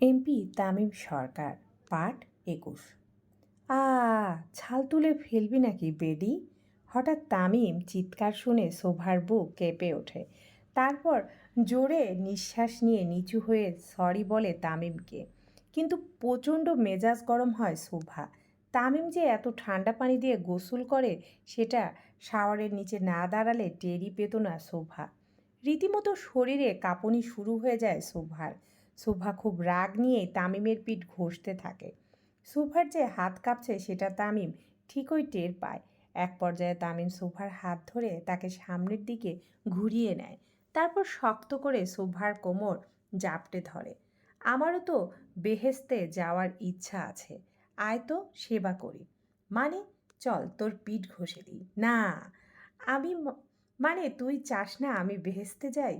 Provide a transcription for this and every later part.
MP Tamim সরকার পাঠ একুশ। আ, ছাল তুলে ফেলবি নাকি বেডি? হঠাৎ তামিম চিৎকার শুনে শোভার বুক কেঁপে ওঠে। তারপর জোরে নিঃশ্বাস নিয়ে নিচু হয়ে সরি বলে তামিমকে। কিন্তু প্রচণ্ড মেজাজ গরম হয় শোভা। তামিম যে এত ঠান্ডা পানি দিয়ে গোসল করে, সেটা শাওয়ারের নিচে না দাঁড়ালে টেরি পেত না শোভা। রীতিমতো শরীরে কাঁপুনি শুরু হয়ে যায় শোভার। শোভা খুব রাগ নিয়ে তামিমের পিঠ ঘষতে থাকে। শোভার যে হাত কাঁপছে সেটা তামিম ঠিকই টের পায়। এক পর্যায়ে তামিম শোভার হাত ধরে তাকে সামনের দিকে ঘুরিয়ে নেয়। তারপর শক্ত করে শোভার কোমর জাপটে ধরে। আমারও তো বেহেস্তে যাওয়ার ইচ্ছা আছে। আয় তো সেবা করি। মানে চল তোর পিঠ ঘষে দিই। না, আমি মানে তুই চাস না আমি বেহেস্তে যাই?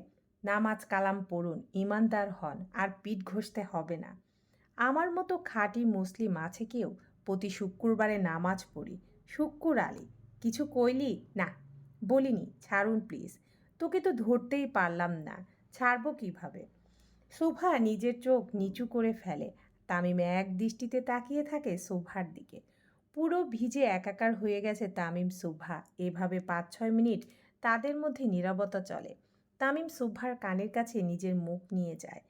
নামাজ কালাম পড়ুন, ইমানদার হন, আর পিঠ ঘষতে হবে না। আমার মতো খাঁটি মুসলিম আছে কেউ? প্রতি শুক্রবারে নামাজ পড়ি। শুক্কুর আলী, কিছু কইলি? না। বলিনি, ছাড়ুন প্লিজ তোকে তো ধরতেই পারলাম না। ছাড়বো কীভাবে? শোভা নিজের চোখ নিচু করে ফেলে। তামিম এক দৃষ্টিতে তাকিয়ে থাকে শোভার দিকে। পুরো ভিজে একাকার হয়ে গেছে তামিম, শোভা। এভাবে পাঁচ ছয় মিনিট তাদের মধ্যে নীরবতা চলে। তামিম শোভার কানের কাছে নিজের মুখ নিয়ে যায়।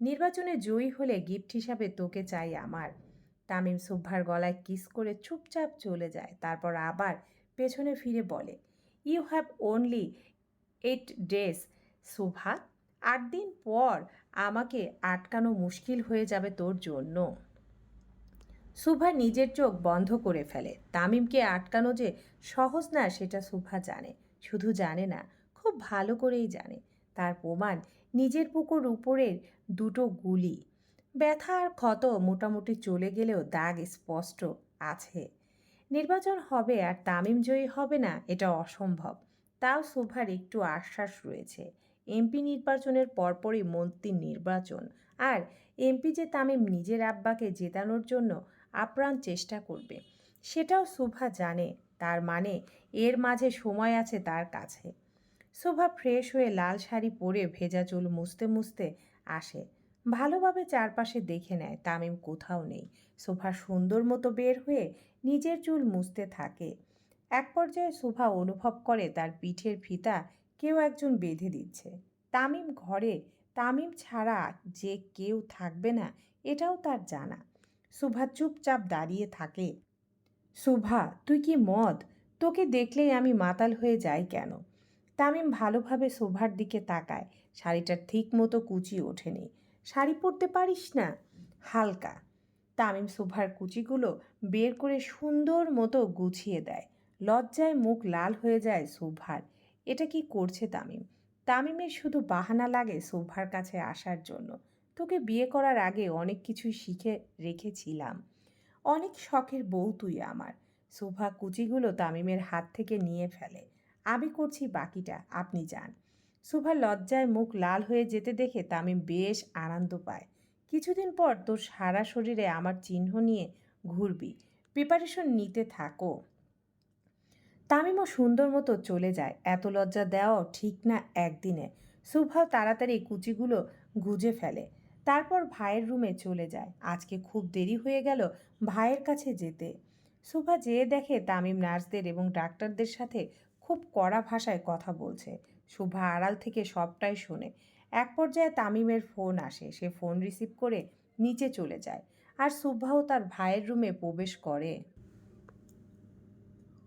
নির্বাচনে জয়ী হলে গিফট হিসাবে তোকে চাই আমার। তামিম শোভার গলায় কিস করে চুপচাপ চলে যায়, তারপর আবার পেছনে ফিরে বলে you have only eight days Shobha আট দিন পর আমাকে আটকানো মুশকিল হয়ে যাবে তোর জন্য। সুভা নিজের চোখ বন্ধ করে ফেলে। তামিমকে আটকানো যে সহজ না, সেটা সুভা জানে। শুধু জানে না ভালো করেই জানে। তার প্রমাণ নিজের পুকুর উপরের দুটো গুলি। ব্যথা আর ক্ষত মোটামুটি চলে গেলেও দাগ স্পষ্ট আছে। নির্বাচন হবে আর তামিম জয়ী হবে না, এটা অসম্ভব। তাও সুভার একটু আশ্বাস রয়েছে। এমপি নির্বাচনের পরপরই মন্ত্রীর নির্বাচন। আর এমপি যে তামিম নিজের আব্বাকে জেতানোর জন্য আপ্রাণ চেষ্টা করবে, সেটাও শোভা জানে। তার মানে এর মাঝে সময় আছে তার কাছে। শোভা ফ্রেশ হয়ে লাল শাড়ি পরে ভেজা চুল মুছতে মুছতে আসে। ভালোভাবে চারপাশে দেখে নেয়, তামিম কোথাও নেই। শোভা সুন্দর মতো বের হয়ে নিজের চুল মুছতে থাকে। এক পর্যায়ে শোভা অনুভব করে তার পিঠের ফিতা কেউ একজন বেঁধে দিচ্ছে। তামিম ঘরে, তামিম ছাড়া যে কেউ থাকবে না, এটাও তার জানা। সুভা চুপচাপ দাঁড়িয়ে থাকে। শোভা, তুই কি মদ? তোকে দেখলেই আমি মাতাল হয়ে যাই কেন? তামিম ভালোভাবে শোভার দিকে তাকায়। শাড়িটার ঠিক মতো কুচি ওঠেনি। শাড়ি পরতে পারিস না? হালকা। তামিম শোভার কুচিগুলো বের করে সুন্দর মতো গুছিয়ে দেয়। লজ্জায় মুখ লাল হয়ে যায় শোভার। এটা কি করছে তামিম? তামিমের শুধু বাহানা লাগে শোভার কাছে আসার জন্য। তোকে বিয়ে করার আগে অনেক কিছুই শিখে রেখেছিলাম। অনেক শখের বউ তুই আমার। শোভা কুচিগুলো তামিমের হাত থেকে নিয়ে ফেলে। আমি করছি বাকিটা, আপনি যান। শোভা লজ্জায় মুখ লাল হয়ে যেতে দেখে তামিম বেশ আনন্দ পায়। কিছুদিন পর তোর সারা শরীরে আমার চিহ্ন নিয়ে ঘুরবি। প্রিপারেশন নিতে থাকো। তামিমও সুন্দর মতো চলে যায়। এত লজ্জা দেওয়াও ঠিক না একদিনে। সুভাও তাড়াতাড়ি কুচিগুলো গুজে ফেলে। তারপর ভাইয়ের রুমে চলে যায়। আজকে খুব দেরি হয়ে গেল ভাইয়ের কাছে যেতে। সুভা যেয়ে দেখে তামিম নার্সদের এবং ডাক্তারদের সাথে খুব কড়া ভাষায় কথা বলছে। শুভা আড়াল থেকে সবটাই শোনে। এক পর্যায়ে তামিমের ফোন আসে। সে ফোন রিসিভ করে নিচে চলে যায় আর সুভাও তার ভাইয়ের রুমে প্রবেশ করে।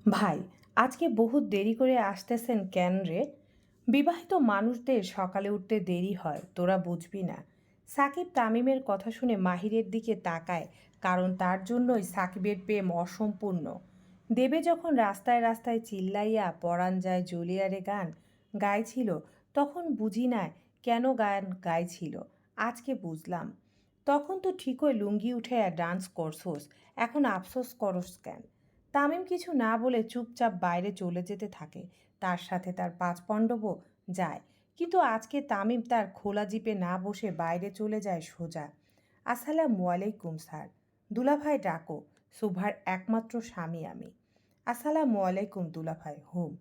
ভাই, আজকে বহু দেরি করে আসতেছেন কেন রে? বিবাহিত মানুষদের সকালে উঠতে দেরি হয়, তোরা বুঝবি না। সাকিব তামিমের কথা শুনে মাহিরের দিকে তাকায়, কারণ তার জন্যই সাকিবের প্রেম অসম্পূর্ণ। দেবে যখন রাস্তায় রাস্তায় চিল্লাইয়া পরাণ যায় জুলিয়ারে গান গাইছিল, তখন বুঝি না কেন গান গাইছিল, আজকে বুঝলাম। তখন তো ঠিকই লুঙ্গি উঠে ডান্স করছোস, এখন আফসোস করস কেন? তামিম কিছু না বলে চুপচাপ বাইরে চলে যেতে থাকে, তার সাথে তার পাঁচ পাণ্ডবও যায়। কিন্তু আজকে তামিম তার খোলা জিপে না বসে বাইরে চলে যায় সোজা। আসসালামু আলাইকুম স্যার, দুলাভাই ডাকো, সুভার একমাত্র স্বামী আমি। আসসালামু আলাইকুম দুলাভাই হোম,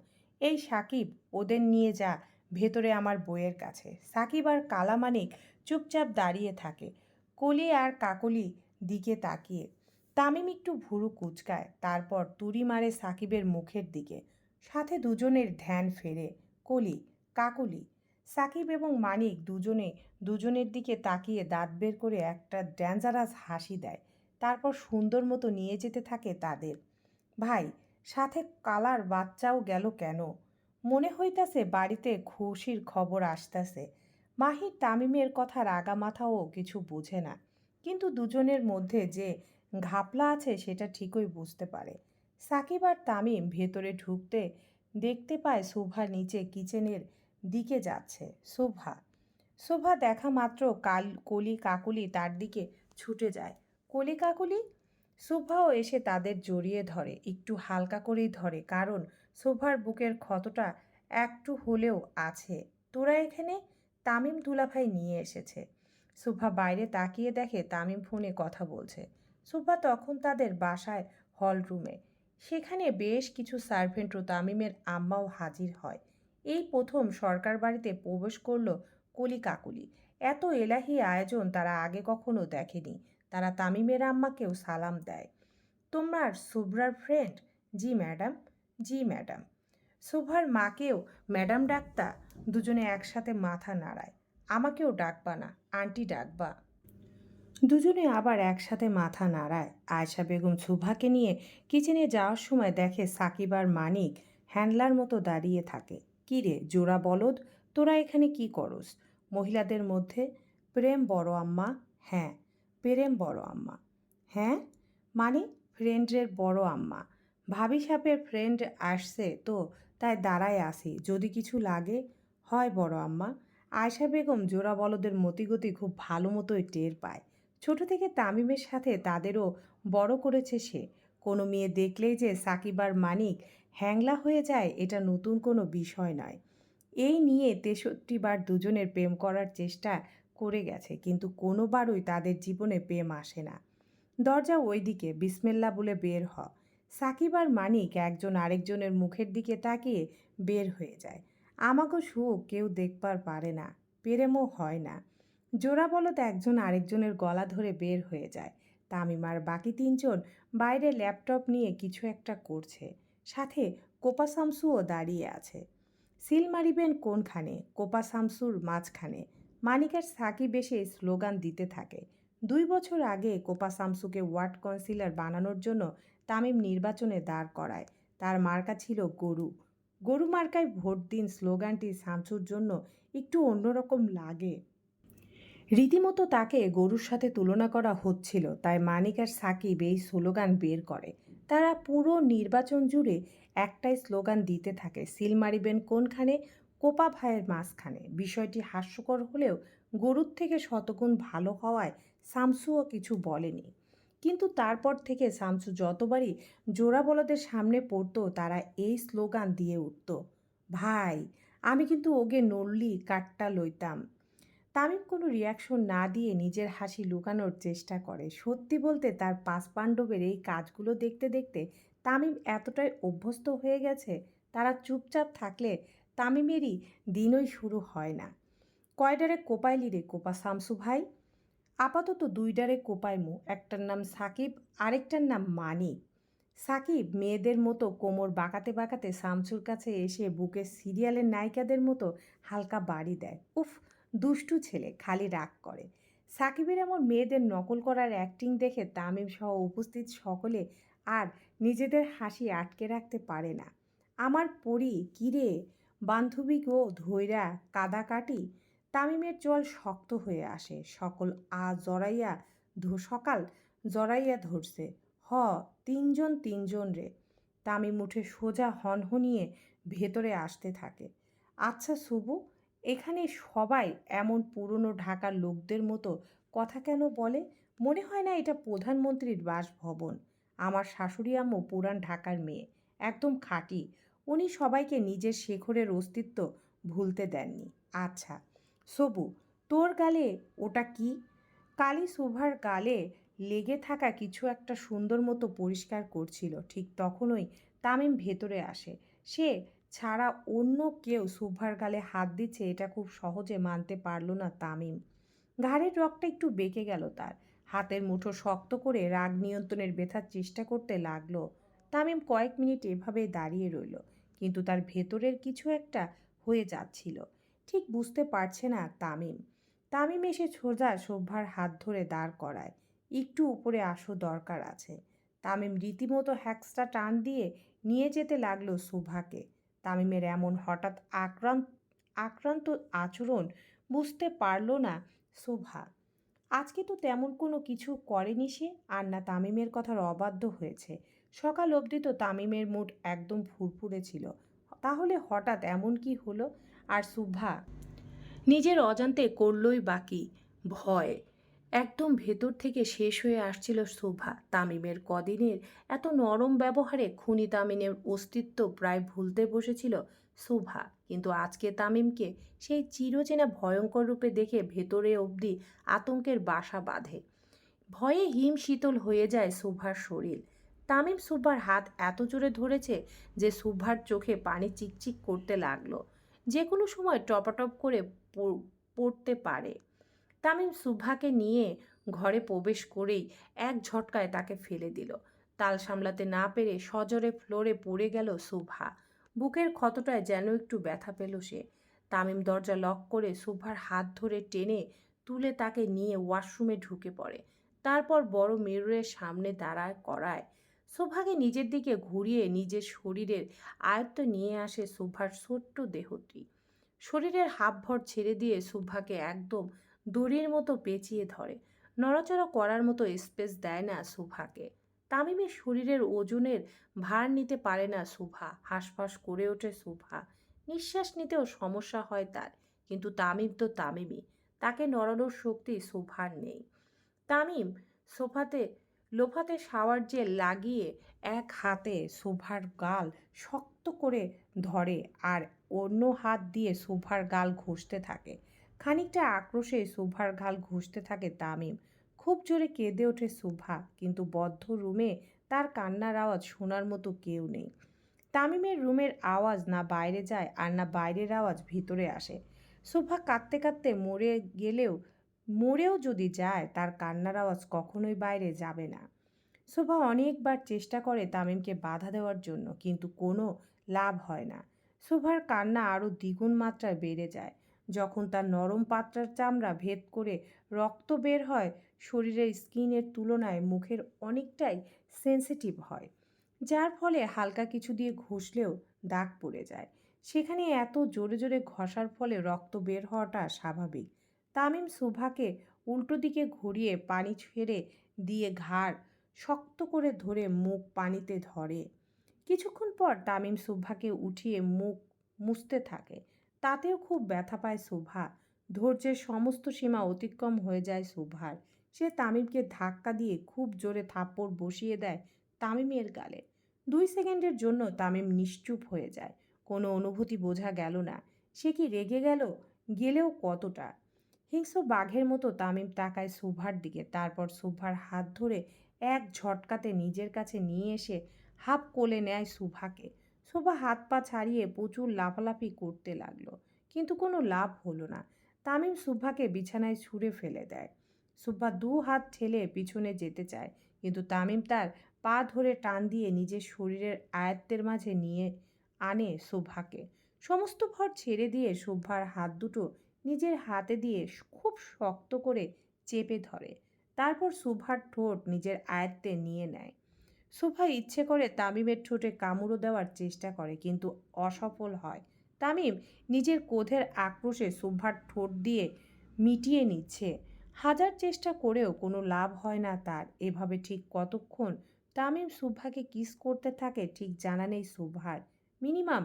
এই সাকিব ওদের নিয়ে যা, ভেতরে আমার বইয়ের কাছে। সাকিব আর কালামানিক চুপচাপ দাঁড়িয়ে থাকে, কলি আর কাকলি দিকে তাকিয়ে। তামিম একটু ভুরু কুচকায়, তারপর তুড়ি মারে সাকিবের মুখের দিকে। সাথে দুজনের ধ্যান ফেরে, কলি, কাকলি, সাকিব এবং মানিক দুজনে দুজনের দিকে তাকিয়ে দাঁত বের করে একটা ড্যাঞ্জারাস হাসি দেয়, তারপর সুন্দর মতো নিয়ে যেতে থাকে তাদের। ভাই সাথে কালার বাচ্চাও গেল কেন? মনে হইতাছে বাড়িতে খুশির খবর আসতেছে। মাহির তামিমের কথা রাগা মাথাও কিছু বোঝে না। কিন্তু দুজনের মধ্যে যে ঘাপলা আছে সেটা ঠিকই বুঝতে পারে। সাকিব আর তামিম ভেতরে ঢুকতে দেখতে পায় শোভা নিচে কিচেনের দিকে যাচ্ছে। শোভা শোভা দেখা মাত্র কাল কলি কাকুলি তার দিকে ছুটে যায়। কলি কাকুলি? শোভাও এসে তাদের জড়িয়ে ধরে, একটু হালকা করেই ধরে, কারণ শোভার বুকের ক্ষতটা একটু হলেও আছে। তোরা এখানে? তামিম দুলাভাই নিয়ে এসেছে। শোভা বাইরে তাকিয়ে দেখে তামিম ফোনে কথা বলছে। শোভা তখন তাদের বাসায় হল রুমে। সেখানে বেশ কিছু সার্ভেন্ট ও তামিমের আম্মাও হাজির হয়। এই প্রথম সরকার বাড়িতে প্রবেশ করল কলি কাকুলি। এত এলাহি আয়োজন তারা আগে কখনো দেখেনি। তারা তামিমের আম্মাকেও সালাম দেয়। তোমার শুভ্রার friend ji madam ji madam শোভার মাকেও ম্যাডাম ডাকতা দুজনে একসাথে মাথা নাড়ায়। আমাকেও ডাকবা না আন্টি ডাকবা। দুজনে আবার একসাথে মাথা নাড়ায়। আয়শা বেগম সুভাকে নিয়ে কিচেনে যাওয়ার সময় দেখে সাকিব আর মানিক হ্যান্ডলার মতো দাঁড়িয়ে থাকে। কী রে, জোড়া বলদ, তোরা এখানে কি করস? মহিলাদের মধ্যে, প্রেম বড় আম্মা হ্যাঁ প্রেম বড় আম্মা। হ্যাঁ? মানে ফ্রেন্ডের বড় আম্মা। ভাবি সাপের ফ্রেন্ড আসছে তো, তাই দাঁড়ায় আসি যদি কিছু লাগে? হয় বড় আম্মা। আয়শা বেগম জোড়া বলদের মতিগতি খুব ভালো মতোই টের পায়। ছোট থেকে তামিমের সাথে তাদেরও বড় করেছে সে। কোনো মেয়ে দেখলেই যে সাকিবার মানিক হ্যাংলা হয়ে যায়, এটা নতুন কোনো বিষয় নয়। এই নিয়ে তেষট্টি বার দুজনের প্রেম করার চেষ্টা করে গেছে, কিন্তু কোনোবারই তাদের জীবনে প্রেম আসে না। দরজা ওইদিকে, বিসমেল্লা বলে বের হ। সাকিব আর মানিক একজন আরেকজনের মুখের দিকে তাকিয়ে বের হয়ে যায়। আমাকে সুখ কেউ দেখবার পারে না, প্রেমও হয় না। জোড়া বলদ একজন আরেকজনের গলা ধরে বের হয়ে যায়। তামিমার বাকি তিনজন বাইরে ল্যাপটপ নিয়ে কিছু একটা করছে। সাথে কোপা শামসুও দাঁড়িয়ে আছে। সিল মারিবেন কোনখানে? কোপা শামসুর মাঝখানে। মানিকার সাকিব এসে স্লোগান দিতে থাকে। দুই বছর আগে কোপা শামসুকে ওয়ার্ড কাউন্সিলর বানানোর জন্য তামিম নির্বাচনে দাঁড় করায়। তার মার্কা ছিল গরু। গরু মার্কায় ভোট দিন স্লোগানটি শামসুর জন্য একটু অন্যরকম লাগে। রীতিমতো তাকে গরুর সাথে তুলনা করা হচ্ছিল, তাই মানিক আর সাকিব এই স্লোগান বের করে। তারা পুরো নির্বাচন জুড়ে একটাই স্লোগান দিতে থাকে, সিল মারিবেন কোনখানে? কোপা ভাইয়ের মাঝখানে। বিষয়টি হাস্যকর হলেও গরুর থেকে শতগুণ ভালো হওয়ায় শামসুও কিছু বলেনি। কিন্তু তারপর থেকে শামসু যতবারই জোড়া বলদের সামনে পড়তো, তারা এই স্লোগান দিয়ে উঠত, ভাই, আমি কিন্তু ওগে নড়লি, কাটটা লইতাম। তামিম কোনো রিয়াকশন না দিয়ে নিজের হাসি লুকানোর চেষ্টা করে। সত্যি বলতে তার পাঁচ পাণ্ডবের এই কাজগুলো দেখতে দেখতে তামিম এতটাই অভ্যস্ত হয়ে গেছে, তারা চুপচাপ থাকলে তামিমেরই দিনই শুরু হয় না। কয়ডারে কোপাইলি রে কোপা শামসু ভাই? আপাতত দুই দুইডারে কোপাইমু একটার নাম সাকিব, আরেকটার নাম মানিক সাকিব মেয়েদের মতো কোমর বাঁকাতে বাঁকাতে শামসুর কাছে এসে বুকে সিরিয়ালের নায়িকাদের মতো হালকা বাড়ি দেয়। উফ, দুষ্টু ছেলে, খালি রাগ করে। সাকিবের এমন মেয়েদের নকল করার অ্যাক্টিং দেখে তামিম সহ উপস্থিত সকলে আর নিজেদের হাসি আটকে রাখতে পারে না। আমার পরি, কিরে? বান্ধবী গো ধৈরা কাদা কাটি, তামিমের জল শক্ত হয়ে আসে। সকল আ জড়াইয়া সকাল জড়াইয়া ধরছে। হ, তিনজন তিনজন রে। তামিম উঠে সোজা হনহনিয়ে ভেতরে আসতে থাকে। আচ্ছা শুভু, এখানে সবাই এমন পুরনো ঢাকার লোকদের মতো কথা কেন বলে? মনে হয় না এটা প্রধানমন্ত্রীর বাসভবন। আমার শাশুড়ি আম্মু পুরান ঢাকার মেয়ে, একদম খাঁটি। উনি সবাইকে নিজের শেখরের অস্তিত্ব ভুলতে দেননি। আচ্ছা সবু, তোর গালে ওটা কি? কালি শোভার গালে লেগে থাকা কিছু একটা সুন্দর মতো পরিষ্কার করছিল, ঠিক তখনই তামিম ভেতরে আসে। সে, ছাড়া অন্য কেউ শোভার গালে হাত দিচ্ছে এটা খুব সহজে মানতে পারল না তামিম। ঘাড়ের রগটা একটু বেঁকে গেল তার। হাতের মুঠো শক্ত করে রাগ নিয়ন্ত্রণের বেথার চেষ্টা করতে লাগল। তামিম কয়েক মিনিট এভাবে দাঁড়িয়ে রইল। কিন্তু তার ভেতরের কিছু একটা হয়ে যাচ্ছিল। ঠিক বুঝতে পারছে না তামিম। তামিম এসে সোজা শোভার হাত ধরে দাঁড় করায়। একটু উপরে আসো দরকার আছে। তামিম রীতিমতো হ্যাক্সটা টান দিয়ে নিয়ে যেতে লাগল শোভাকে তামিমের এমন হঠাৎ আক্রান্ত আক্রান্ত আচরণ বুঝতে পারল না শোভা আজকে তো তেমন কোনো কিছু করেনি সে, আর না তামিমের কথার অবাধ্য হয়েছে। সকাল অবধি তো তামিমের মুড একদম ফুরফুরে ছিল। তাহলে হঠাৎ এমন কি হলো? আর সুভা? নিজের অজান্তে করলই বাকি ভয়। একদম ভেতর থেকে শেষ হয়ে আসছিল শোভা তামিমের কদিনের এত নরম ব্যবহারে খুনি তামিমের অস্তিত্ব প্রায় ভুলতে বসেছিল শোভা কিন্তু আজকে তামিমকে সেই চিরচেনা ভয়ঙ্কর রূপে দেখে ভেতরে অবধি আতঙ্কের বাসা বাঁধে। ভয়ে হিম শীতল হয়ে যায় শোভার শরীর। তামিম সুভার হাত এত জোরে ধরেছে যে সুভার চোখে পানি চিকচিক করতে লাগল। যে কোনো সময় টপাটপ করে পড়- পড়তে পারে। তামিম সুভাকে নিয়ে ঘরে প্রবেশ করেই এক ঝটকায় তাকে ফেলে দিল। তাল সামলাতে না পেরে সজরে ফ্লোরে পড়ে গেল সুভা বুকের ক্ষতটায় যেন একটু ব্যথা পেল সে। তামিম দরজা লক করে সুভার হাত ধরে টেনে তুলে তাকে নিয়ে ওয়াশরুমে ঢুকে পড়ে। তারপর বড় মিররের সামনে দাঁড়ায় করায় শোভাকে নিজের দিকে ঘুরিয়ে নিজের শরীরের আয়ত্ত নিয়ে আসে শোভার ছোট্ট দেহটি। শরীরের হাবভর ছেড়ে দিয়ে শোভাকে একদম দড়ির মতো পেঁচিয়ে ধরে। নড়াচড়া করার মতো স্পেস দেয় না শোভাকে তামিমের শরীরের ওজনের ভার নিতে পারে না শোভা হাঁসফাঁস করে ওঠে শোভা নিঃশ্বাস নিতেও সমস্যা হয় তার, কিন্তু তামিম তো তামিমই। তাকে নড়ানোর শক্তি শোভার নেই। তামিম সোফাতে লোফাতে শাওয়ার জেল লাগিয়ে এক হাতে শোভার গাল শক্ত করে ধরে আর অন্য হাত দিয়ে শোভার গাল ঘষতে থাকে। খানিকটা আক্রোশে শোভার গাল ঘষতে থাকে তামিম। খুব জোরে কেঁদে ওঠে শোভা, কিন্তু বদ্ধ রুমে তার কান্নার আওয়াজ শোনার মতো কেউ নেই। তামিমের রুমের আওয়াজ না বাইরে যায় আর না বাইরের আওয়াজ ভিতরে আসে। শোভা কাঁদতে কাঁদতে মরে গেলেও মরেও যদি যায়, তার কান্নার আওয়াজ কখনোই বাইরে যাবে না। শোভা অনেকবার চেষ্টা করে তামিমকে বাধা দেওয়ার জন্য, কিন্তু কোনো লাভ হয় না। শোভার কান্না আরও দ্বিগুণ মাত্রায় বেড়ে যায়। যখন তার নরম পাত্রার চামড়া ভেদ করে রক্ত বের হয়, শরীরের স্কিনের তুলনায় মুখের অনেকটাই সেন্সিটিভ হয়, যার ফলে হালকা কিছু দিয়ে ঘষলেও দাগ পড়ে যায়। সেখানে এত জোরে জোরে ঘষার ফলে রক্ত বের হওয়াটা স্বাভাবিক। তামিম শোভাকে উল্টো দিকে ঘুরিয়ে পানি ছেড়ে দিয়ে ঘাড় শক্ত করে ধরে মুখ পানিতে ধরে। কিছুক্ষণ পর তামিম শোভাকে উঠিয়ে মুখ মুছতে থাকে। তাতেও খুব ব্যথা পায় শোভা ধৈর্যের সমস্ত সীমা অতিক্রম হয়ে যায় শোভার সে তামিমকে ধাক্কা দিয়ে খুব জোরে থাপ্পড় বসিয়ে দেয় তামিমের গালে। দুই সেকেন্ডের জন্য তামিম নিশ্চুপ হয়ে যায়। কোনো অনুভূতি বোঝা গেল না। সে কি রেগে গেল? গেলেও কতটা? হিংস্র বাঘের মতো তামিম তাকায় সুভার দিকে। তারপর সুভার হাত ধরে এক ঝটকাতে নিজের কাছে নিয়ে এসে হাফ কোলে নেয় সুভাকে। শোভা হাত পা ছাড়িয়ে প্রচুর লাফালাফি করতে লাগল, কিন্তু কোনো লাভ হলো না। তামিম সুভাকে বিছানায় ছুঁড়ে ফেলে দেয়। সুভা দু হাত ঠেলে পিছনে যেতে চায়, কিন্তু তামিম তার পা ধরে টান দিয়ে নিজের শরীরের আয়ত্তের মাঝে নিয়ে আনে সুভাকে। সমস্ত ভর ছেড়ে দিয়ে সুভার হাত দুটো নিজের হাতে দিয়ে খুব শক্ত করে চেপে ধরে। তারপর সুভার ঠোঁট নিজের আয়ত্তে নিয়ে নেয়। শোভা ইচ্ছে করে তামিমের ঠোঁটে কামড়ও দেওয়ার চেষ্টা করে, কিন্তু অসফল হয়। তামিম নিজের কোধের আক্রোশে শোভার ঠোঁট দিয়ে মিটিয়ে নিচ্ছে। হাজার চেষ্টা করেও কোনো লাভ হয় না তার। এভাবে ঠিক কতক্ষণ তামিম সুভাকে কিস করতে থাকে ঠিক জানা নেই সুভার। মিনিমাম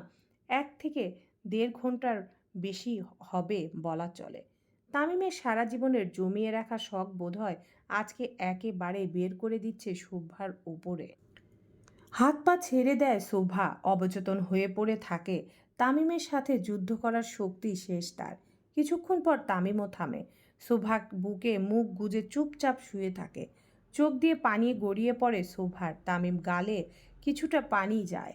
এক থেকে দেড় ঘণ্টার বেশি হবে বলা চলে। তামিমের সারা জীবনের জমিয়ে রাখা শখ বোধহয় আজকে একেবারে বের করে দিচ্ছে শোভার ওপরে। হাত পা ছেড়ে দেয় শোভা, অবচেতন হয়ে পড়ে থাকে। তামিমের সাথে যুদ্ধ করার শক্তি শেষ তার। কিছুক্ষণ পর তামিমও থামে। শোভা বুকে মুখ গুজে চুপচাপ শুয়ে থাকে। চোখ দিয়ে পানি গড়িয়ে পড়ে শোভার। তামিম গালে কিছুটা পানি যায়।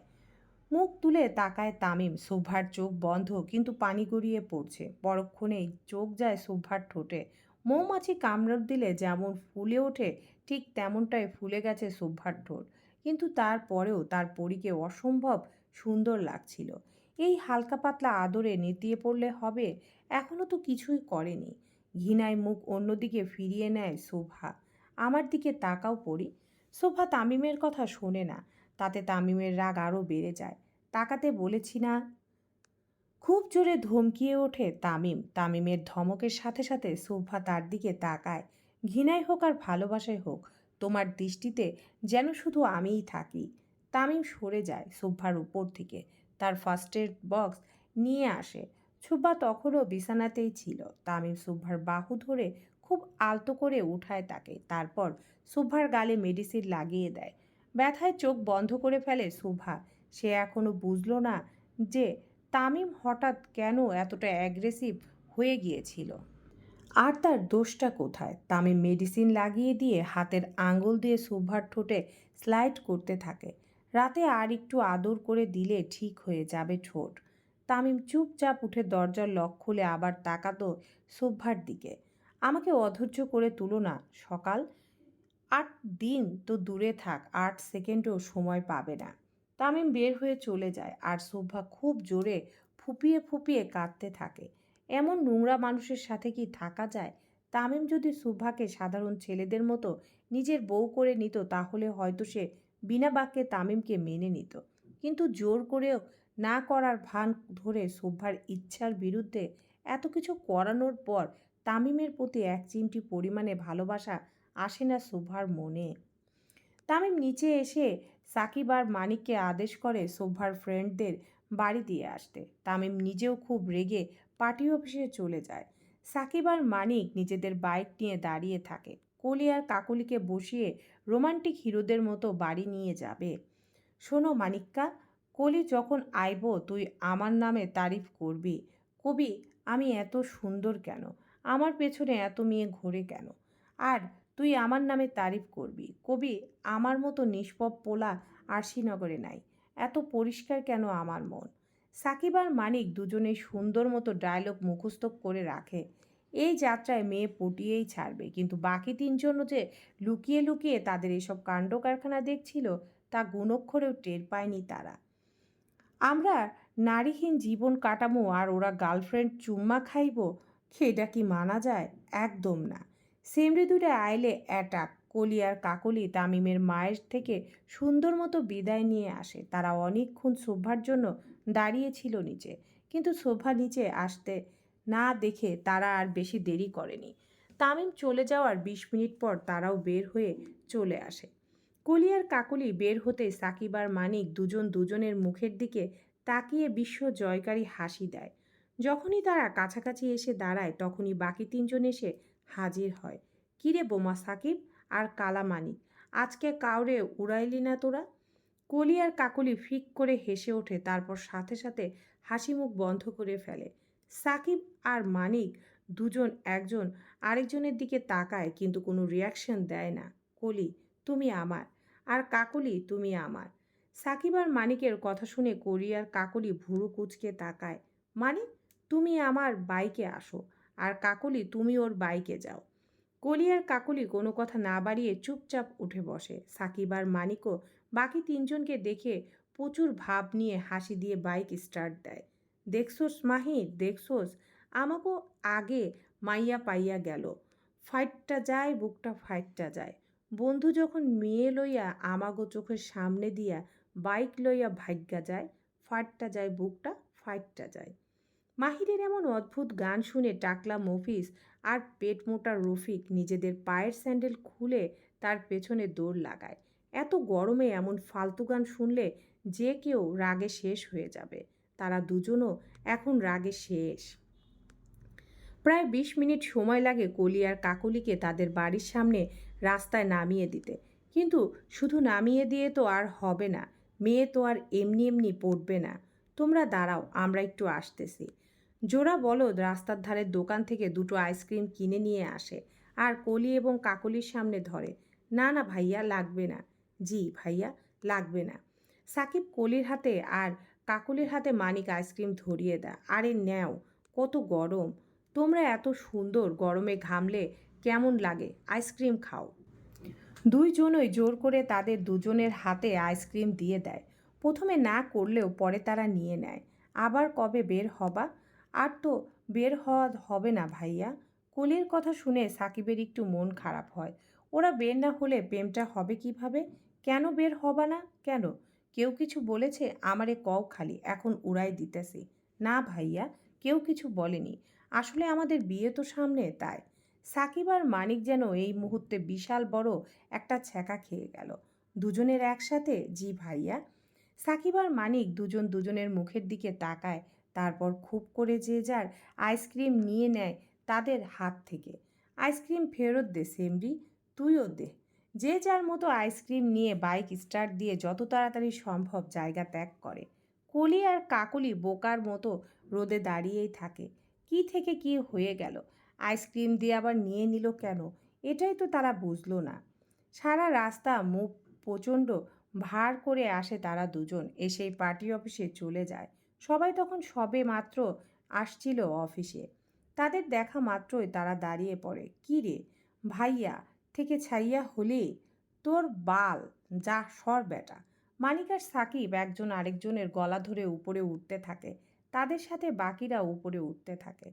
মুখ তুলে তাকায় তামিম। শোভার চোখ বন্ধ, কিন্তু পানি গড়িয়ে পড়ছে। পরক্ষণেই চোখ যায় শোভার ঠোঁটে। মৌমাছি কামড় দিলে যেমন ফুলে ওঠে, ঠিক তেমনটাই ফুলে গেছে শোভার ঠোঁট। কিন্তু তারপরেও তার পরীকে অসম্ভব সুন্দর লাগছিল। এই হালকা পাতলা আদরে নেতিয়ে পড়লে হবে এখনও তো কিছুই করেনি। ঘৃণায় মুখ অন্যদিকে ফিরিয়ে নেয় শোভা আমার দিকে তাকাও পড়ি শোভা তামিমের কথা শোনে না। তাতে তামিমের রাগ আরও বেড়ে যায়। তাকাতে বলেছি না। খুব জোরে ধমকিয়ে ওঠে তামিম। তামিমের ধমকের সাথে সাথে শোভা তার দিকে তাকায়। ঘৃণায় হোক আর ভালোবাসায় হোক, তোমার দৃষ্টিতে যেন শুধু আমিই থাকি। তামিম সরে যায় শোভার উপর থেকে। তার ফার্স্ট এড বক্স নিয়ে আসে। শোভা তখনও বিছানাতেই ছিল। তামিম শোভার বাহু ধরে খুব আলতো করে উঠায় তাকে। তারপর শোভার গালে মেডিসিন লাগিয়ে দেয়। ব্যথায় চোখ বন্ধ করে ফেলে শোভা সে এখনও বুঝলো না যে তামিম হঠাৎ কেন এতটা অ্যাগ্রেসিভ হয়ে গিয়েছিল। আর তার দোষটা কোথায়? তামিম মেডিসিন লাগিয়ে দিয়ে হাতের আঙ্গুল দিয়ে শোভার ঠোঁটে স্লাইড করতে থাকে। রাতে আর একটু আদর করে দিলে ঠিক হয়ে যাবে ঠোঁট। তামিম চুপচাপ উঠে দরজার লক খুলে আবার তাকাতো শোভার দিকে। আমাকে অধৈর্য করে তুলো না, সকাল। আট দিন তো দূরে থাক, আট সেকেন্ডও সময় পাবে না। তামিম বের হয়ে চলে যায় আর শোভা খুব জোরে ফুপিয়ে ফুপিয়ে কাঁদতে থাকে। এমন নোংরা মানুষের সাথে কি থাকা যায়? তামিম যদি শোভাকে সাধারণ ছেলেদের মতো নিজের বউ করে নিত, তাহলে হয়তো সে বিনা বাক্যে তামিমকে মেনে নিত। কিন্তু জোর করেও না করার ভান ধরে শোভার ইচ্ছার বিরুদ্ধে এত কিছু করানোর পর তামিমের প্রতি এক চিমটি পরিমাণে ভালোবাসা আসে না শোভার মনে। তামিম নিচে এসে সাকিব আর মানিককে আদেশ করে শোভার ফ্রেন্ডদের বাড়ি দিয়ে আসতে। তামিম নিজেও খুব রেগে পার্টি অফিসে চলে যায়। সাকিব আর মানিক নিজেদের বাইক নিয়ে দাঁড়িয়ে থাকে। কলি আর কাকলিকে বসিয়ে রোমান্টিক হিরোদের মতো বাড়ি নিয়ে যাবে। শোনো মানিক্কা কলি যখন আইব তুই আমার নামে তারিফ করবি। কবি, আমি এত সুন্দর কেন? আমার পেছনে এত মেয়ে ঘোরে কেন? আর তুই আমার নামে তারিফ করবি। কবি, আমার মতো নিষ্পপ পোলা আরশিনগরে নাই। এত পরিষ্কার কেন আমার মন? সাকিব আর মানিক দুজনেই সুন্দর মতো ডায়লগ মুখস্থ করে রাখে। এই যাত্রায় মেয়ে পটিয়েই ছাড়বে। কিন্তু বাকি তিনজনও যে লুকিয়ে লুকিয়ে তাদের এসব কাণ্ড কারখানা দেখছিল, তা গুণক্ষরেও টের পায়নি তারা। আমরা নারীহীন জীবন কাটামো আর ওরা গার্লফ্রেন্ড চুম্মা খাইব সেটা কি মানা যায়? একদম না। সেমরি দুটো আইলে অ্যাটাক, কলি আর কাকলি তামিমের মায়ের থেকে সুন্দর মতো বিদায় নিয়ে আসে। তারা অনেকক্ষণ শোভার জন্য দাঁড়িয়েছিল নিচে, কিন্তু শোভা নিচে আসতে না দেখে তারা আর বেশি দেরি করেনি। তামিম চলে যাওয়ার বিশ মিনিট পর তারাও বের হয়ে চলে আসে। কলি আর কাকলি বের হতে সাকিব আর মানিক দুজন দুজনের মুখের দিকে তাকিয়ে বিশ্ব জয়কারী হাসি দেয়। যখনই তারা কাছাকাছি এসে দাঁড়ায়, তখনই বাকি তিনজন এসে হাজির হয়। কিরে বোমা সাকিব আর কালামানিক আজকে কাউরে উড়াইলি না তোরা? কলি আর কাকলি ফিক করে হেসে ওঠে, তারপর সাথে সাথে হাসি মুখ বন্ধ করে ফেলে। সাকিব আর মানিক দুজন একজন আরেকজনের দিকে তাকায়, কিন্তু কোনো রিয়াকশন দেয় না। কলি, তুমি আমার। আর কাকলি, তুমি আমার। সাকিব আর মানিকের কথা শুনে কলি আর কাকলি ভুরু কুচকে তাকায়। মানে তুমি আমার বাইকে আসো, আর কাকলি তুমি ওর বাইকে যাও। কলি আর কাকলি কোনো কথা না বাড়িয়ে চুপচাপ উঠে বসে। সাকিব আর মানিকও বাকি তিনজনকে দেখে প্রচুর ভাব নিয়ে হাসি দিয়ে বাইক স্টার্ট দেয়। দেখছোস মাহি, দেখছোস আমাকেও আগে মাইয়া পাইয়া গেল। ফাইটটা যায়, বুকটা ফাইটটা যায়। বন্ধু যখন মেয়ে লইয়া আমাগো চোখের সামনে দিয়া বাইক লইয়া ভাগ্যা যায় ফাটটা যায়, বুকটা ফাইটটা যায়। মাহিরের এমন অদ্ভুত গান শুনে টাকলা মফিস আর পেট মোটা রফিক নিজেদের পায়ের স্যান্ডেল খুলে তার পেছনে দৌড় লাগায়। এত গরমে এমন ফালতু গান শুনলে যে কেউ রাগে শেষ হয়ে যাবে। তারা দুজনও এখন রাগে শেষ। প্রায় বিশ মিনিট সময় লাগে কলি আর কাকলিকে তাদের বাড়ির সামনে রাস্তায় নামিয়ে দিতে। কিন্তু শুধু নামিয়ে দিয়ে তো আর হবে না, মেয়ে তো আর এমনি এমনি পড়বে না। তোমরা দাঁড়াও, আমরা একটু আসতেছি। জোড়া বলদ রাস্তার ধারের দোকান থেকে দুটো আইসক্রিম কিনে নিয়ে আসে আর কলি এবং কাকলির সামনে ধরে। না না ভাইয়া, লাগবে না। জি ভাইয়া, লাগবে না। সাকিব কলির হাতে আর কাকলির হাতে মানিক আইসক্রিম ধরিয়ে দেয়। আরে নেও কত গরম! তোমরা এত সুন্দর গরমে ঘামলে কেমন লাগে? আইসক্রিম খাও। দুইজনই জোর করে তাদের দুজনের হাতে আইসক্রিম দিয়ে দেয়। প্রথমে না করলেও পরে তারা নিয়ে নেয়। আবার কবে বের হবা? আর তো বের হওয়া হবে না ভাইয়া। কলির কথা শুনে সাকিবের একটু মন খারাপ হয়। ওরা বের না হলে প্রেমটা হবে কীভাবে? কেন বের হবা না? কেন? কেউ কিছু বলেছে আমারে কও খালি, এখন উড়াই দিতেছি। না ভাইয়া, কেউ কিছু বলেনি। আসলে আমাদের বিয়ে তো সামনে, তাই। সাকিব আর মানিক যেন এই মুহূর্তে বিশাল বড় একটা ছ্যাঁকা খেয়ে গেল। দুজনের একসাথে? জি ভাইয়া। সাকিব আর মানিক দুজন দুজনের মুখের দিকে তাকায় তারপর খুব করে যে যার আইসক্রিম নিয়ে নেয় তাদের হাত থেকে। আইসক্রিম ফেরত দে, সেমরি, তুইও দে। যে যার মতো আইসক্রিম নিয়ে বাইক স্টার্ট দিয়ে যত তাড়াতাড়ি সম্ভব জায়গা ত্যাগ করে। কলি আর কাকলি বোকার মতো রোদে দাঁড়িয়েই থাকে। কি থেকে কি হয়ে গেল? আইসক্রিম দিয়ে আবার নিয়ে নিল কেন? এটাই তো তারা বুঝলো না। সারা রাস্তা মুখ প্রচণ্ড ভার করে আসে তারা দুজন। এসেই পার্টি অফিসে চলে যায়। সবাই তখন সবে মাত্র আসছিল অফিসে। তাদের দেখা মাত্রই তারা দাঁড়িয়ে পড়ে। কী রে? ভাইয়া, থেকে ছাইয়া হলে? তোর বাল, যা সর বেটা। মানিক আর সাকিব একজন আরেকজনের গলা ধরে উপরে উঠতে থাকে। তাদের সাথে বাকিরা উপরে উঠতে থাকে।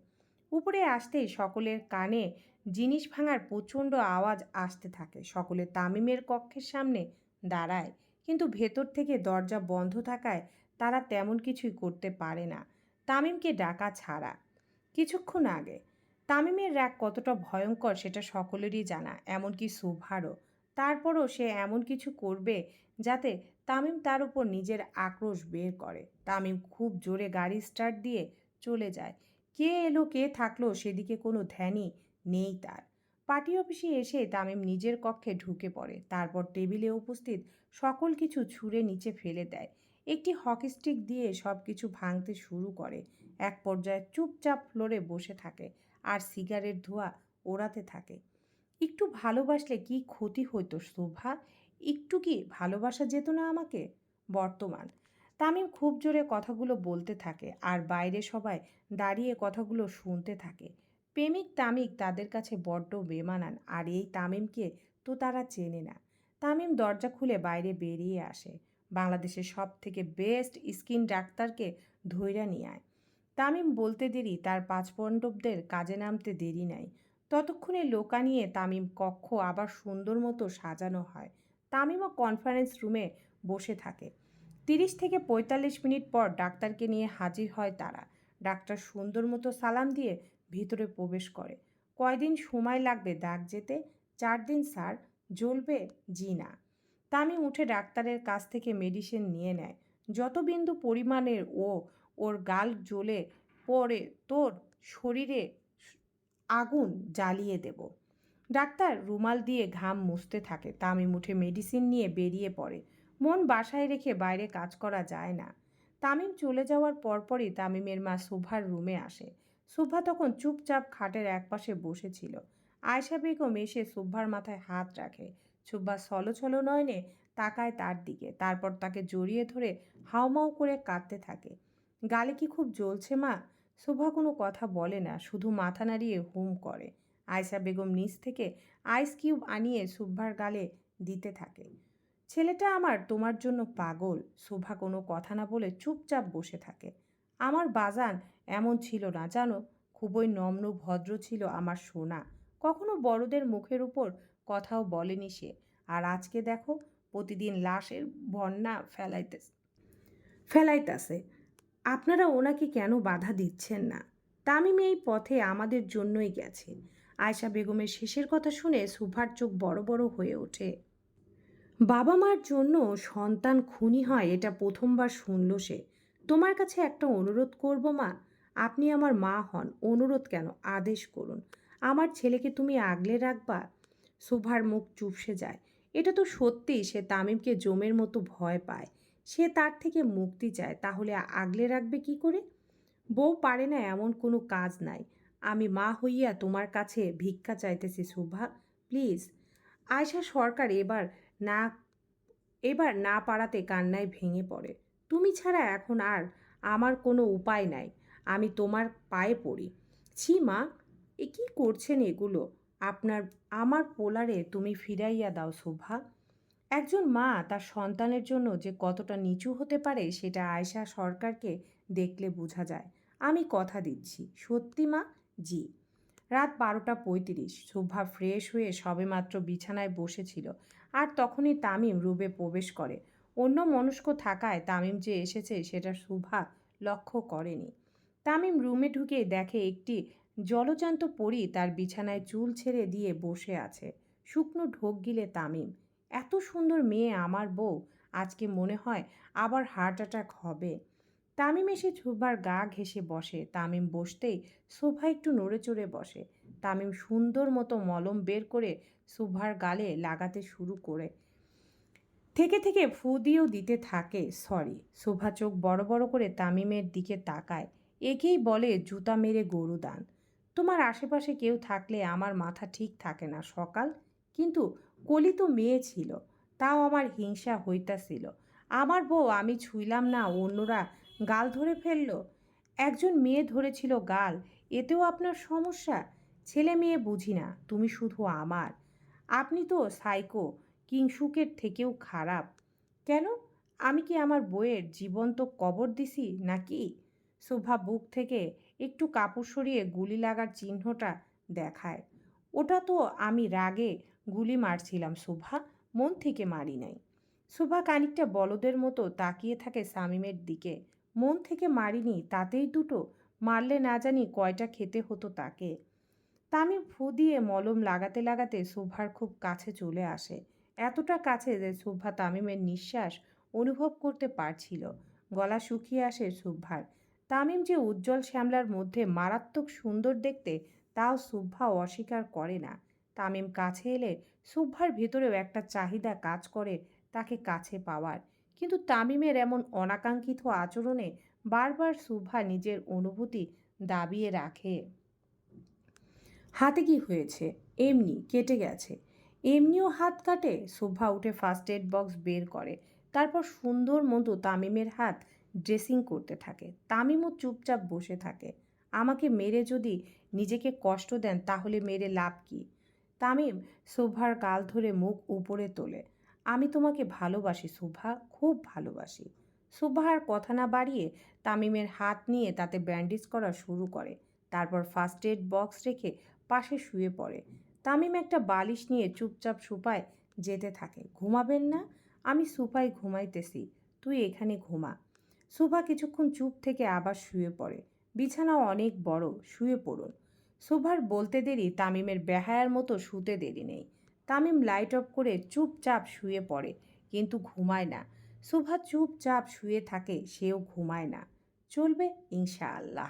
উপরে আসতেই সকলের কানে জিনিস ভাঙার প্রচণ্ড আওয়াজ আসতে থাকে। সকলে তামিমের কক্ষের সামনে দাঁড়ায়। কিন্তু ভেতর থেকে দরজা বন্ধ থাকায় তারা তেমন কিছুই করতে পারে না। তামিমকে ডাকা ছাড়া। কিছুক্ষণ আগে, তামিমের রাগ কতটা ভয়ঙ্কর সেটা সকলেরই জানা, এমনকি সুভারও। তারপরও সে এমন কিছু করবে যাতে তামিম তার উপর নিজের আক্রোশ বের করে। তামিম খুব জোরে গাড়ি স্টার্ট দিয়ে চলে যায়। কে এলো, কে থাকল, সেদিকে কোনো ধ্যানই নেই তার। পার্টি অফিসে এসে তামিম নিজের কক্ষে ঢুকে পড়ে। তারপর টেবিলে উপস্থিত সকল কিছু ছুঁড়ে নিচে ফেলে দেয়। একটি হকি স্টিক দিয়ে সব কিছু ভাঙতে শুরু করে। এক পর্যায়ে চুপচাপ ফ্লোরে বসে থাকে আর সিগারেট ধোঁয়া ওড়াতে থাকে। একটু ভালোবাসলে কি ক্ষতি হইতো শোভা? একটু কি ভালোবাসা যেত না আমাকে? বর্তমান। তামিম খুব জোরে কথাগুলো বলতে থাকে আর বাইরে সবাই দাঁড়িয়ে কথাগুলো শুনতে থাকে। প্রেমিক তামিক তাদের কাছে বড্ড বেমানান আর এই তামিমকে তো তারা চেনে না। তামিম দরজা খুলে বাইরে বেরিয়ে আসে। বাংলাদেশের সব থেকে বেস্ট স্কিন ডাক্তারকে ধৈর্য নিয়ে আয়। তামিম বলতে দেরি, তার পাঁচ পণ্ডবদের কাজে নামতে দেরি নাই। ততক্ষণে লোকা নিয়ে তামিম কক্ষ আবার সুন্দর মতো সাজানো হয়। তামিমও কনফারেন্স রুমে বসে থাকে। তিরিশ থেকে পঁয়তাল্লিশ মিনিট পর ডাক্তারকে নিয়ে হাজির হয় তারা। ডাক্তার সুন্দর মতো সালাম দিয়ে ভিতরে প্রবেশ করে। কয়দিন সময় লাগবে দাগ যেতে? চার দিন স্যার। জ্বলবে জি না। তামিম উঠে ডাক্তারের কাছ থেকে মেডিসিন নিয়ে নেয়। যত বিন্দু পরিমাণের ও ওর গাল জ্বলে পরে তোর শরীরে আগুন জ্বালিয়ে দেব। ডাক্তার রুমাল দিয়ে ঘাম মুছতে থাকে। তামিম উঠে মেডিসিন নিয়ে বেরিয়ে পড়ে। মন বাসায় রেখে বাইরে কাজ করা যায় না। তামিম চলে যাওয়ার পরপরই তামিমের মা সুভার রুমে আসে। সুভা তখন চুপচাপ খাটের একপাশে বসেছিল। আয়সা বেগম এসে সুভার মাথায় হাত রাখে। সুভা ছলো নয়নে, তাকায় তার দিকে। তারপর তাকে জড়িয়ে ধরে হাউমাউ করে কাঁদতে থাকে। গালে কি খুব জ্বলছে মা? শোভা কোনো কথা বলে না, শুধু মাথা নাড়িয়ে হুম করে। আয়সা বেগম নিচ থেকে আইস কিউব আনিয়ে সুভার গালে দিতে থাকে। ছেলেটা আমার, তোমার জন্য পাগল। শোভা কোনো কথা না বলে চুপচাপ বসে থাকে। আমার বাজান এমন ছিল না, জানো? খুবই নম্র, ভদ্র ছিল আমার সোনা। কখনো বড়দের মুখের উপর কথাও বলেনি সে। আর আজকে দেখো প্রতিদিন লাশের বন্যা ফেলাইতেছে, ফেলাইতাছে। আপনারা ওনাকে কেন বাধা দিচ্ছেন না? তামিম এই পথে আমাদের জন্যই গেছে। আয়শা বেগমের শেষের কথা শুনে সুভার চোখ বড় বড় হয়ে ওঠে। বাবা মার জন্য সন্তান খুনি হয় এটা প্রথমবার শুনল সে। তোমার কাছে একটা অনুরোধ করব মা। আপনি আমার মা হন। অনুরোধ কেন? আদেশ করুন। আমার ছেলেকে তুমি আগলে রাখবা? সুভার মুখ চুপসে যায়। এটা তো সত্যি সে তামিমকে জমের মতো ভয় পায়। সে তার থেকে মুক্তি চায়, তাহলে আগলে রাখবে কি করে? বউ পারে না এমন কোনো কাজ নাই। আমি মা হইয়া তোমার কাছে ভিক্ষা চাইতেছি শোভা, প্লিজ। আয়সা সরকার এবার না এবার না পারাতে কান্নায় ভেঙে পড়ে। তুমি ছাড়া এখন আর আমার কোনো উপায় নাই। আমি তোমার পায়ে পড়ি। ছি মা, এ কী করছেন এগুলো? আপনার, আমার পোলারে তুমি ফিরাইয়া দাও শোভা। একজন মা তার সন্তানের জন্য যে কতটা নিচু হতে পারে সেটা আয়শা সরকারকে দেখলে বোঝা যায়। আমি কথা দিচ্ছি, সত্যি মা? জি। রাত বারোটা পঁয়ত্রিশ, শোভা ফ্রেশ হয়ে সবেমাত্র বিছানায় বসেছিল আর তখনই তামিম রুবে প্রবেশ করে। অন্য মনস্ক থাকায় তামিম যে এসেছে সেটা শোভা লক্ষ্য করেনি। তামিম রুমে ঢুকে দেখে একটি জলজান্ত পরি তার বিছানায় চুল ছেড়ে দিয়ে বসে আছে। শুকনো ঢোক গিলে তামিম, এত সুন্দর মেয়ে আমার বউ, আজকে মনে হয় আবার হার্ট অ্যাটাক হবে। তামিম এসে শোভার গা ঘেঁষে বসে। তামিম বসতেই শোভা একটু নড়ে চড়ে বসে। তামিম সুন্দর মতো মলম বের করে শোভার গালে লাগাতে শুরু করে। থেকে থেকে ফু দিয়েও দিতে থাকে, সরি। শোভা চোখ বড় বড় করে তামিমের দিকে তাকায়। একেই বলে জুতা মেরে গরু দান তোমার আশেপাশে কেউ থাকলে আমার মাথা ঠিক থাকে না সকাল। কিন্তু কলি তো মেয়ে ছিল, তাও আমার হিংসা হইতাছিল। আমার বউ আমি ছুইলাম না, অন্যরা গাল ধরে ফেলল। একজন মেয়ে ধরেছিল গাল, এতেও আপনার সমস্যা? ছেলে মেয়ে বুঝি না, তুমি শুধু আমার। আপনি তো সাইকো, কিংসুকের থেকেও খারাপ। কেন? আমি কি আমার বইয়ের জীবন্ত কবর দিছি নাকি? শোভা বুক থেকে একটু কাপড় সরিয়ে গুলি লাগার চিহ্নটা দেখায়। ওটা তো আমি রাগে গুলি মারছিলাম শোভা মন থেকে মারি নাই। শোভা খানিকটা বলদের মতো তাকিয়ে থাকে সামিমের দিকে। মন থেকে মারিনি, তাতেই দুটো। মারলে না জানি কয়টা খেতে হতো তাকে। তামিম ফু দিয়ে মলম লাগাতে লাগাতে শোভার খুব কাছে চলে আসে। এতটা কাছে যে শোভা তামিমের নিঃশ্বাস অনুভব করতে পারছিল। গলা শুকিয়ে আসে শোভার তামিম যে উজ্জ্বল শ্যামলার মধ্যে মারাত্মক সুন্দর দেখতে, তাও শুভ্ভা অস্বীকার করে না। তামিম কাছে এলে শুভ্ভার ভেতরেও একটা চাহিদা কাজ করে তাকে কাছে পাওয়ার। কিন্তু তামিমের এমন অনাকাঙ্ক্ষিত আচরণে বারবার শুভা নিজের অনুভূতি দাবিয়ে রাখে। হাতে কি হয়েছে? এমনি কেটে গেছে। এমনিও হাত কাটে? শোভা উঠে ফার্স্ট এড বক্স বের করে। তারপর সুন্দর মতো তামিমের হাত ড্রেসিং করতে থাকে। তামিমও চুপচাপ বসে থাকে। আমাকে মেরে যদি নিজেকে কষ্ট দেন, তাহলে মেরে লাভ কি? তামিম শোভার গাল ধরে মুখ উপরে তোলে। আমি তোমাকে ভালোবাসি, শোভা, খুব ভালোবাসি। শোভা কথা না বাড়িয়ে তামিমের হাত নিয়ে তাতে ব্যান্ডেজ করা শুরু করে। তারপর ফার্স্ট এড বক্স রেখে পাশে শুয়ে পড়ে। তামিম একটা বালিশ নিয়ে চুপচাপ সুপায় যেতে থাকে। ঘুমাবেন না? আমি সুপায় ঘুমাইতেছি। তুই এখানে ঘুমা। সুভা কিছুক্ষণ চুপ থেকে আবার শুয়ে পড়ে। বিছানা অনেক বড়, শুয়ে পড়ুন। শোভার বলতে দেরি, তামিমের বেহায়ার মতো শুতে দেরি নেই। তামিম লাইট অফ করে চুপচাপ শুয়ে পড়ে, কিন্তু ঘুমায় না। শোভা চুপচাপ শুয়ে থাকে, সেও ঘুমায় না। চলবে ইনশাআল্লাহ।